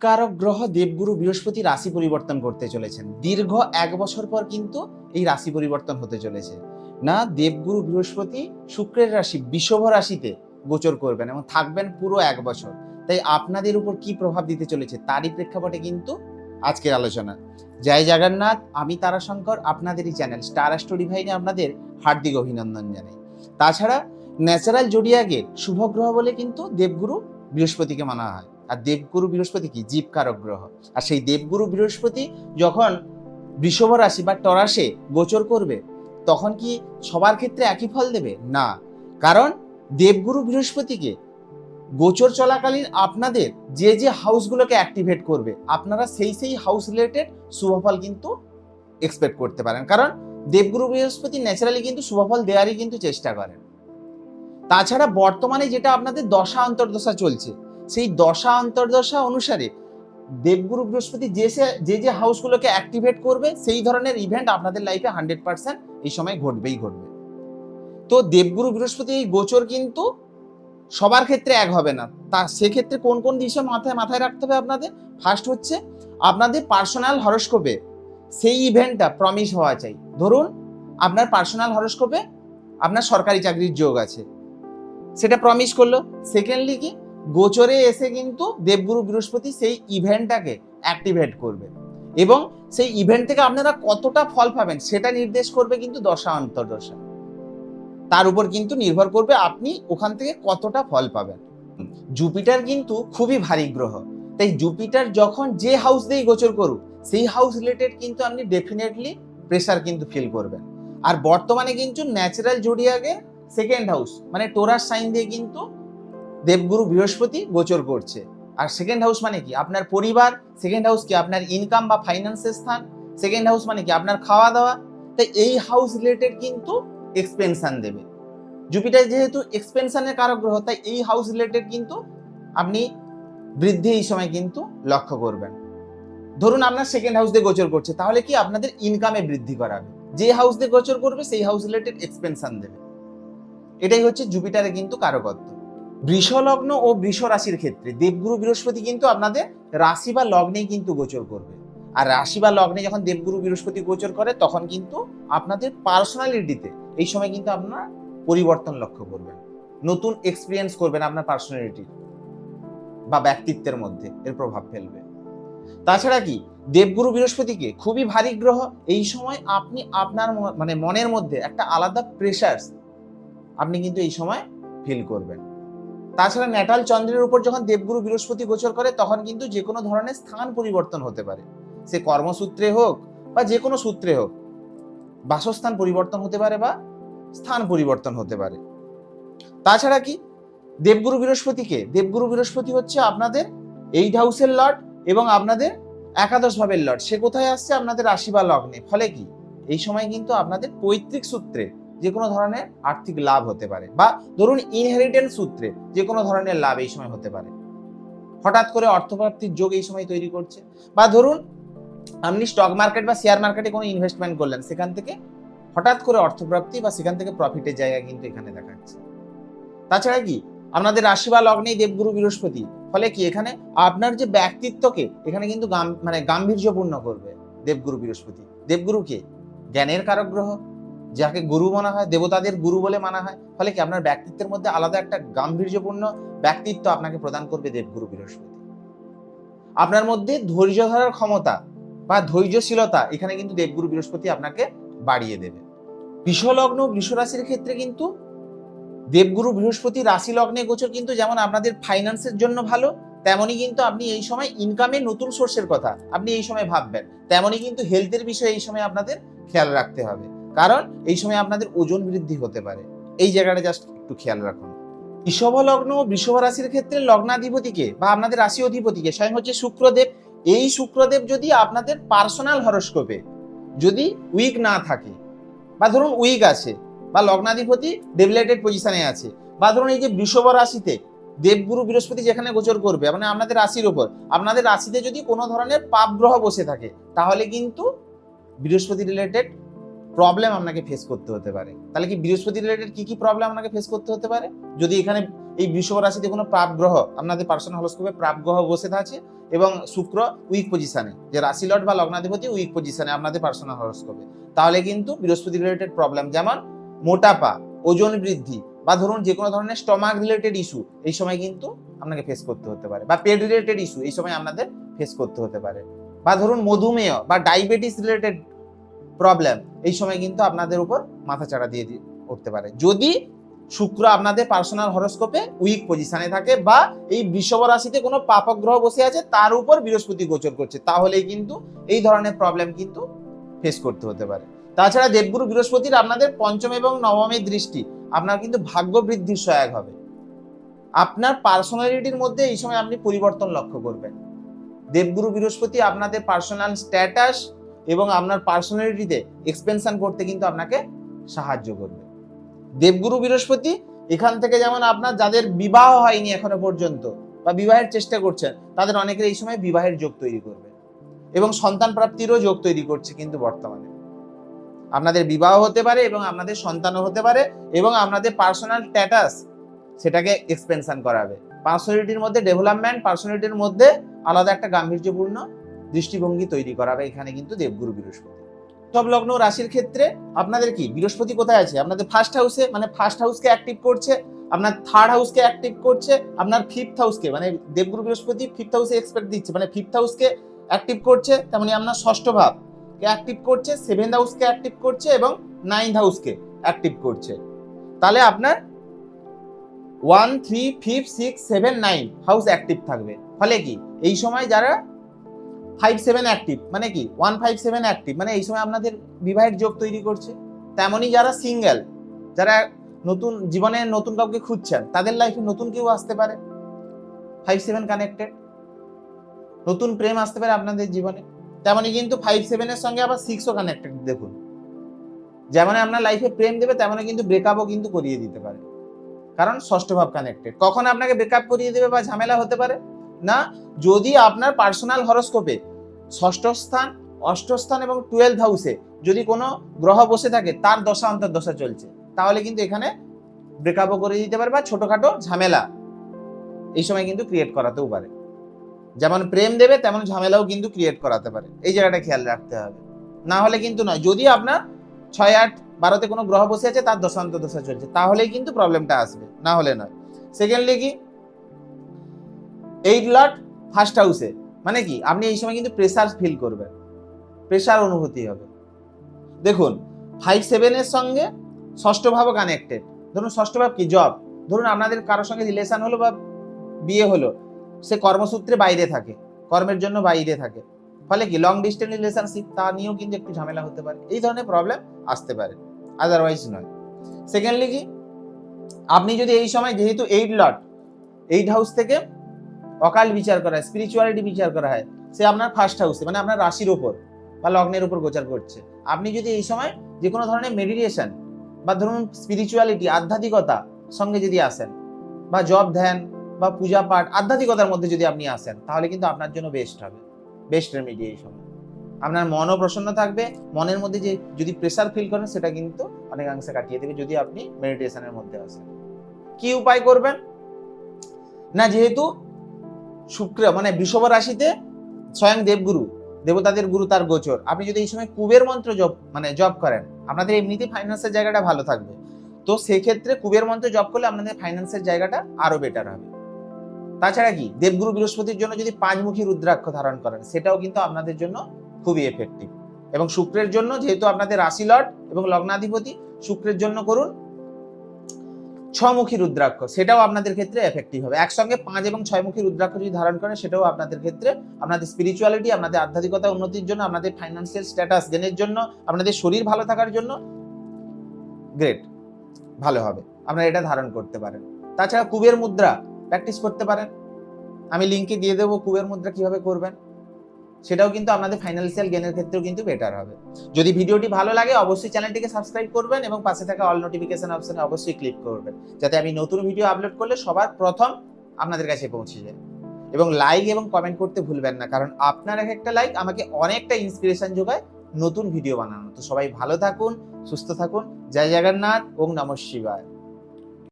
জীবকারক গ্রহ দেবগুরু বৃহস্পতি রাশি পরিবর্তন করতে চলেছেন। দীর্ঘ এক বছর পর কিন্তু এই রাশি পরিবর্তন হতে চলেছে। না, দেবগুরু বৃহস্পতি শুক্রের রাশি, বিষভ রাশিতে গোচর করবেন এবং থাকবেন পুরো এক বছর। তাই আপনাদের উপর কি প্রভাব দিতে চলেছে তারই প্রেক্ষাপটে কিন্তু আজকের আলোচনা। জয় জগন্নাথ, আমি তারাশঙ্কর আপনাদেরই চ্যানেল স্টার স্টোরি ভাইনে আপনাদের হার্দিক অভিনন্দন জানাই। তাছাড়া ন্যাচারাল জোডিয়াগের শুভ গ্রহ বলে কিন্তু দেবগুরু বৃহস্পতিকে মানা হয়। আর দেবগুরু বৃহস্পতি কি? জীবকারক গ্রহ। আর সেই দেবগুরু বৃহস্পতি যখন বৃষভ রাশি বা টরাসে গোচর করবে, তখন কি সবার ক্ষেত্রে একই ফল দেবে? না। কারণ দেবগুরু বৃহস্পতিকে গোচর চলাকালীন আপনাদের যে যে হাউসগুলোকে অ্যাক্টিভেট করবে, আপনারা সেই সেই হাউস রিলেটেড শুভফল কিন্তু এক্সপেক্ট করতে পারেন। কারণ দেবগুরু বৃহস্পতি ন্যাচারালি কিন্তু শুভফল দেওয়ারই কিন্তু চেষ্টা করেন। তাছাড়া বর্তমানে যেটা আপনাদের দশা, অন্তর্দশা চলছে সেই দশা অন্তর্দশা অনুসারে দেবগুরু বৃহস্পতি যে সে- যে যে হাউসগুলোকে অ্যাক্টিভেট করবে, সেই ধরনের ইভেন্ট আপনাদের লাইফে হান্ড্রেড পার্সেন্ট এই সময় ঘটবেই ঘটবে। তো দেবগুরু বৃহস্পতি এই গোচর কিন্তু সবার ক্ষেত্রে এক হবে না। তা সেক্ষেত্রে কোন কোন বিষয় মাথায় মাথায় রাখতে হবে আপনাদের? ফার্স্ট হচ্ছে আপনাদের পার্সোনাল হরস্কোপে সেই ইভেন্টটা প্রমিস হওয়া চাই। ধরুন আপনার পার্সোনাল হরস্কোপে আপনার সরকারি চাকরির যোগ আছে। সেটা প্রমিস করল। সেকেন্ডলি কি? গোচরে এসে কিন্তু দেবগুরু বৃহস্পতি সেই ইভেন্টটাকে অ্যাক্টিভেট করবে। এবং সেই ইভেন্ট থেকে আপনারা কতটা ফল পাবেন সেটা নির্দেশ করবে কিন্তু দশা অন্তর্দশা। তার উপর কিন্তু নির্ভর করবে আপনি ওখান থেকে কতটা ফল পাবেন। জুপিটার কিন্তু খুবই ভারী গ্রহ। তাই জুপিটার যখন যে হাউস দিয়েই গোচর করুক, সেই হাউস রিলেটেড কিন্তু আপনি ডেফিনেটলি প্রেসার কিন্তু ফিল করবেন। আর বর্তমানে কিন্তু ন্যাচারাল জুডিয়াকে সেকেন্ড হাউস মানে টোরাস সাইন দিয়ে কিন্তু দেবগুরু বৃহস্পতি গোচর করছে। আর সেকেন্ড হাউস মানে কি? আপনার পরিবার সেকেন্ড হাউস কি? আপনার ইনকাম বা ফাইন্যান্সের স্থান? সেকেন্ড হাউস মানে কি? আপনার খাওয়া দাওয়া তাই এই হাউস রিলেটেড কিন্তু এক্সপেনশান দেবে। জুপিটার যেহেতু এক্সপেনশানের কারক গ্রহ, তাই এই হাউস রিলেটেড কিন্তু আপনি বৃদ্ধি এই সময় কিন্তু লক্ষ্য করবেন। ধরুন আপনার সেকেন্ড হাউস দিয়ে গোচর করছে, তাহলে কি আপনাদের ইনকামে বৃদ্ধি করাবে? যে হাউস দিয়ে গোচর করবে, সেই হাউস রিলেটেড এক্সপেনশান দেবে। এটাই হচ্ছে জুপিটারে কিন্তু কারকত্ব। বৃষ লগ্ন ও বৃষ রাশির ক্ষেত্রে দেবগুরু বৃহস্পতি কিন্তু আপনাদের রাশি বা লগ্নেই কিন্তু গোচর করবে। আর রাশি বা লগ্নে যখন দেবগুরু বৃহস্পতি গোচর করে, তখন কিন্তু আপনাদের পার্সোনালিটিতে এই সময় কিন্তু আপনারা পরিবর্তন লক্ষ্য করবেন। নতুন এক্সপিরিয়েন্স করবেন আপনার পার্সোনালিটি বা ব্যক্তিত্বের মধ্যে, এর প্রভাব ফেলবে। তাছাড়া কি, দেবগুরু বৃহস্পতিকে খুবই ভারী গ্রহ, এই সময় আপনি আপনার মানে মনের মধ্যে একটা আলাদা প্রেশার আপনি কিন্তু এই সময় ফিল করবেন। তাছাড়া ন্যাটাল চন্দ্রের উপর যখন দেবগুরু বৃহস্পতি গোচর করে, তখন কিন্তু যে কোনো ধরনের স্থান পরিবর্তন হতে পারে। সে কর্মসূত্রে হোক বা যে কোনো সূত্রে হোক, বাসস্থান পরিবর্তন হতে পারে বা স্থান পরিবর্তন হতে পারে। তাছাড়া কি? দেবগুরু বৃহস্পতিকে, দেবগুরু বৃহস্পতি হচ্ছে আপনাদের এইট হাউসের লর্ড এবং আপনাদের একাদশ ভাবের লর্ড সে কোথায় আসছে? আপনাদের রাশি বা লগ্নে। ফলে কি? এই সময় কিন্তু আপনাদের পৈতৃক সূত্রে যে কোনো ধরনের আর্থিক লাভ হতে পারে বা ধরুন ইনহেরিটেন্স সূত্রে যে কোনো ধরনের লাভ এই সময় হতে পারে। হঠাৎ করে অর্থপ্রাপ্তির যোগ এই সময় তৈরি করছে বা ধরুন আপনি স্টক মার্কেট বা শেয়ার মার্কেটে কোনো ইনভেস্টমেন্ট করলেন, সেখান থেকে হঠাৎ করে অর্থপ্রাপ্তি বা সেখান থেকে প্রফিটের জায়গা কিন্তু এখানে দেখাচ্ছে তাছাড়া কি? আপনাদের রাশি বা লগ্নেই দেবগুরু বৃহস্পতি, ফলে কি এখানে আপনার যে ব্যক্তিত্বকে এখানে কিন্তু মানে গাম্ভীর্যপূর্ণ করবে দেবগুরু বৃহস্পতি। দেবগুরুকে জ্ঞানের কারক গ্রহ। যাকে গুরু মানা হয়, দেবতাদের গুরু বলে মানা হয়, ফলে কি আপনার ব্যক্তিত্বের মধ্যে আলাদা একটা গাম্ভীর্যপূর্ণ ব্যক্তিত্ব আপনাকে প্রদান করবে দেবগুরু বৃহস্পতি। আপনার মধ্যে ধৈর্য ধরার ক্ষমতা বা ধৈর্যশীলতা এখানে কিন্তু দেবগুরু বৃহস্পতি আপনাকে বাড়িয়ে দেবে। বিষলগ্ন বৃষরাশির ক্ষেত্রে কিন্তু দেবগুরু বৃহস্পতি রাশি লগ্নে গোচর কিন্তু যেমন আপনাদের ফাইন্যান্সের জন্য ভালো, তেমনই কিন্তু আপনি এই সময় ইনকামের নতুন সোর্সের কথা আপনি এই সময় ভাববেন, তেমনই কিন্তু হেলথের বিষয়ে এই সময় আপনাদের খেয়াল রাখতে হবে। কারণ এই সময় আপনাদের ওজন বৃদ্ধি হতে পারে। এই জায়গাটা জাস্ট একটু খেয়াল রাখুন। বৃষভ লগ্ন, বৃষভ রাশির ক্ষেত্রে লগ্নাধিপতিকে বা আপনাদের রাশি অধিপতিকে স্বয়ং হচ্ছে শুক্রদেব। এই শুক্রদেব যদি আপনাদের পার্সোনাল হরস্কোপে যদি উইক না থাকে, বা ধরুন উইক আছে, বা লগ্নাধিপতি ডেভিলেটেড পজিশনে আছে, বা ধরুন এই যে বৃষভ রাশিতে দেবগুরু বৃহস্পতি যেখানে গোচর করবে মানে আপনাদের রাশির ওপর আপনাদের রাশিতে যদি কোনো ধরনের পাপ গ্রহ বসে থাকে, তাহলে কিন্তু বৃহস্পতি রিলেটেড প্রবলেম আপনাকে ফেস করতে হতে পারে। তাহলে কি বৃহস্পতি রিলেটেড কি কি প্রবলেম আপনাকে ফেস করতে হতে পারে? যদি এখানে এই বৃষভ রাশিতে কোনো প্রাপ গ্রহ, আপনাদের পার্সোনাল হরস্কোপে প্রাপ গ্রহ বসে আছে এবং শুক্র উইক পজিশনে যে রাশি লট বা লগ্নাধিপতি উইক পজিশনে আপনাদের পার্সোনাল হরস্কোপে তাহলে কিন্তু বৃহস্পতি রিলেটেড প্রবলেম যেমন মোটাপা ওজন বৃদ্ধি বা ধরুন যে কোনো ধরনের স্টমাক রিলেটেড ইস্যু এই সময় কিন্তু আপনাকে ফেস করতে হতে পারে বা পেট রিলেটেড ইস্যু এই সময় আপনাদের ফেস করতে হতে পারে। বা ধরুন মধুমেহ বা ডায়াবেটিস রিলেটেড প্রবলেম এই সময় কিন্তু আপনাদের উপর মাথা চাড়া দিয়ে উঠতে পারে। যদি শুক্র আপনাদের পার্সোনাল হরস্কোপে উইক পজিশনে থাকে বা এই বৃষভ রাশিতে কোনো পাপক গ্রহ বসে আছে, তার উপর বৃহস্পতি গোচর করছে, তাহলেই কিন্তু এই ধরনের প্রবলেম কিন্তু ফেস করতে হতে পারে। তাছাড়া দেবগুরু বৃহস্পতির আপনাদের পঞ্চম এবং নবমের দৃষ্টি, আপনার কিন্তু ভাগ্য বৃদ্ধির সহায়ক হবে। আপনার পার্সোনালিটির মধ্যে এই সময় আপনি পরিবর্তন লক্ষ্য করবেন। দেবগুরু বৃহস্পতি আপনাদের পার্সোনাল স্ট্যাটাস এবং আপনার পার্সোনালিটিতে এক্সপেনশন করতে কিন্তু আপনাকে সাহায্য করবে। দেবগুরু বৃহস্পতি এখান থেকে যেমন আপনার যাদের বিবাহ হয়নি এখনও পর্যন্ত বা বিবাহের চেষ্টা করছেন, তাদের অনেকের এই সময় বিবাহের যোগ তৈরি করবে এবং সন্তান প্রাপ্তিরও যোগ তৈরি করছে কিন্তু বর্তমানে। আপনাদের বিবাহ হতে পারে এবং আপনাদের সন্তানও হতে পারে এবং আপনাদের পার্সোনাল স্ট্যাটাস সেটাকে এক্সপেনশন করাবে। পার্সোনালিটির মধ্যে ডেভেলপমেন্ট পার্সোনালিটির মধ্যে আলাদা একটা গাম্ভীর্যপূর্ণ দৃষ্টিভঙ্গি তৈরি করাবে এখানে কিন্তু দেবগুরু বৃহস্পতি। সব লগ্ন রাশির ক্ষেত্রে আপনাদের কি? বৃহস্পতি কোথায় আছে? আপনাদের ফার্স্ট হাউসে মানে ফার্স্ট হাউসকে অ্যাক্টিভ করছে, আপনার থার্ড হাউসকে অ্যাক্টিভ করছে, আপনার ফিফথ হাউসকে মানে দেবগুরু বৃহস্পতি ফিফথ হাউসে এক্সপেক্ট দিচ্ছে মানে ফিফথ হাউসকে অ্যাক্টিভ করছে, তেমনি আপনার ষষ্ঠ ভাব কে অ্যাক্টিভ করছে সেভেন্থ হাউসকে অ্যাক্টিভ করছে এবং নাইন্থ হাউসকে অ্যাক্টিভ করছে। তাহলে আপনার one three five six seven nine house active থাকবে। ফলে কি? এই সময় যারা ফাইভ সেভেন অ্যাক্টিভ মানে কি? ওয়ান ফাইভ সেভেন অ্যাক্টিভ মানে এই সময় আপনাদের বিবাহের যোগ তৈরি করছে। তেমনই যারা সিঙ্গেল যারা নতুন, জীবনে নতুন কাউকে খুঁজছেন, তাদের লাইফে নতুন কেউ আসতে পারে। ফাইভ সেভেন কানেক্টেড নতুন প্রেম আসতে পারে আপনাদের জীবনে। তেমনই কিন্তু ফাইভ সেভেনের সঙ্গে আবার সিক্সও কানেক্টেড দেখুন। যেমন আপনার লাইফে প্রেম দেবে তেমনই কিন্তু ব্রেকআপও কিন্তু করিয়ে দিতে পারে। কারণ ষষ্ঠ ভাব কানেক্টেড কখন আপনাকে ব্রেকআপ করিয়ে দেবে বা ঝামেলা হতে পারে? না, যদি আপনার পার্সোনাল হরস্কোপে ষষ্ঠ স্থান, অষ্ট স্থান এবং টুয়েলভ হাউসে যদি কোনো গ্রহ বসে থাকে, তার দশা অন্তর্দশা চলছে। তাহলে কিন্তু এখানে ব্রেকআপও করে দিতে পারে বা ছোটোখাটো ঝামেলা এই সময় কিন্তু ক্রিয়েট করাতেও পারে। যেমন প্রেম দেবে, তেমন ঝামেলাও কিন্তু ক্রিয়েট করাতে পারে। এই জায়গাটা খেয়াল রাখতে হবে। না হলে কিন্তু নয়, যদি আপনার ছয়, আট বারোতে কোনো গ্রহ বসে আছে, তার দশান্ত দশা চলছে, তাহলেই কিন্তু প্রবলেমটা আসবে, না হলে নয়। সেকেন্ডলি কি? এইট লট ফার্স্ট হাউসে মানে কি? আপনি এই সময় কিন্তু প্রেসার ফিল করবেন। প্রেসার অনুভূতি হবে। দেখুন ফাইভ সেভেনের সঙ্গে ষষ্ঠ ভাবও কানেক্টেড ধরুন, ষষ্ঠ ভাব কি? জব ধরুন, আপনাদের কারোর সঙ্গে রিলেশন হলো বা বিয়ে হলো, সে কর্মসূত্রে বাইরে থাকে, কর্মের জন্য বাইরে থাকে। ফলে কি? লং ডিস্টেন্স রিলেশনশিপ তা নিয়েও কিন্তু একটু ঝামেলা হতে পারে। এই ধরনের প্রবলেম আসতে পারে। আদারওয়াইজ নয়। সেকেন্ডলি কি? আপনি যদি এই সময় যেহেতু এইট লট এইট হাউস থেকে অকাল বিচার করা হয় স্পিরিচুয়ালিটি বিচার করা হয়, সে আপনার ফার্স্ট হাউসে মানে আপনার রাশির উপর বা লগ্নের উপর গোচার করছে। আপনি যদি এই সময় যে কোনো ধরনের মেডিটেশন বা ধরুন স্পিরিচুয়ালিটি আধ্যাত্মিকতা সঙ্গে যদি আসেন বা জব ধ্যান বা পূজা পাঠ, আধ্যাত্মিকতার মধ্যে যদি আপনি আসেন, তাহলে কিন্তু আপনার জন্য বেস্ট হবে বেস্ট রেমিডি এই সময়। আপনার মনও প্রসন্ন থাকবে, মনের মধ্যে যে যদি প্রেশার ফিল করেন, সেটা কিন্তু অনেকাংশে কাটিয়ে দেবে যদি আপনি মেডিটেশনের মধ্যে আসেন। কি উপায় করবেন? না, যেহেতু শুক্র মানে বৃষভ রাশিতে স্বয়ং দেবগুরু, দেবতাদের গুরু তার গোচর। আপনি যদি এই সময় কুবের মন্ত্র জপ মানে জপ করেন, আপনাদের এমনিতেই ফাইন্যান্সের জায়গাটা ভালো থাকবে। তো সেই ক্ষেত্রে কুবের মন্ত্র জপ করলে আপনাদের ফাইন্যান্সের জায়গাটা আরও বেটার হবে। তাছাড়া কি, দেবগুরু বৃহস্পতির জন্য যদি পাঁচমুখী রুদ্রাক্ষ ধারণ করেন, সেটাও কিন্তু আপনাদের জন্য খুবই এফেক্টিভ এবং শুক্রের জন্য যেহেতু আপনাদের রাশি লট এবং লগ্নাধিপতি, শুক্রের জন্য করুন ছমুখী রুদ্রাক্ষ, সেটাও আপনাদের ক্ষেত্রে এফেক্টিভ হবে। একসঙ্গে পাঁচ এবং ছয়মুখী রুদ্রাক্ষ যদি ধারণ করেন, সেটাও আপনাদের ক্ষেত্রে আপনাদের স্পিরিচুয়ালিটি আপনাদের আধ্যাত্মিকতা উন্নতির জন্য, আপনাদের ফাইন্যান্সিয়াল স্ট্যাটাস গেনের জন্য, আপনাদের শরীর ভালো থাকার জন্য গ্রেট ভালো হবে। আপনারা এটা ধারণ করতে পারেন। তাছাড়া কুবের মুদ্রা প্র্যাকটিস করতে পারেন। আমি লিঙ্কে দিয়ে দেবো কুবের মুদ্রা কীভাবে করবেন। সেটাও কিন্তু আপনাদের ফাইন্যান্সিয়াল গেনের ক্ষেত্রেও কিন্তু বেটার হবে। যদি ভিডিওটি ভালো লাগে, অবশ্যই চ্যানেলটিকে সাবস্ক্রাইব করবেন এবং পাশে থাকা অল নোটিফিকেশন অপশনে অবশ্যই ক্লিক করবেন। যাতে আমি নতুন ভিডিও আপলোড করলে সবার প্রথম আপনাদের কাছে পৌঁছে যায়। এবং লাইক এবং কমেন্ট করতে ভুলবেন না, কারণ আপনার এক একটা লাইক আমাকে অনেকটা ইন্সপিরেশন যোগায় নতুন ভিডিও বানানো। তো সবাই ভালো থাকুন, সুস্থ থাকুন। জয় জগন্নাথ, ওম নমঃ শিবায়।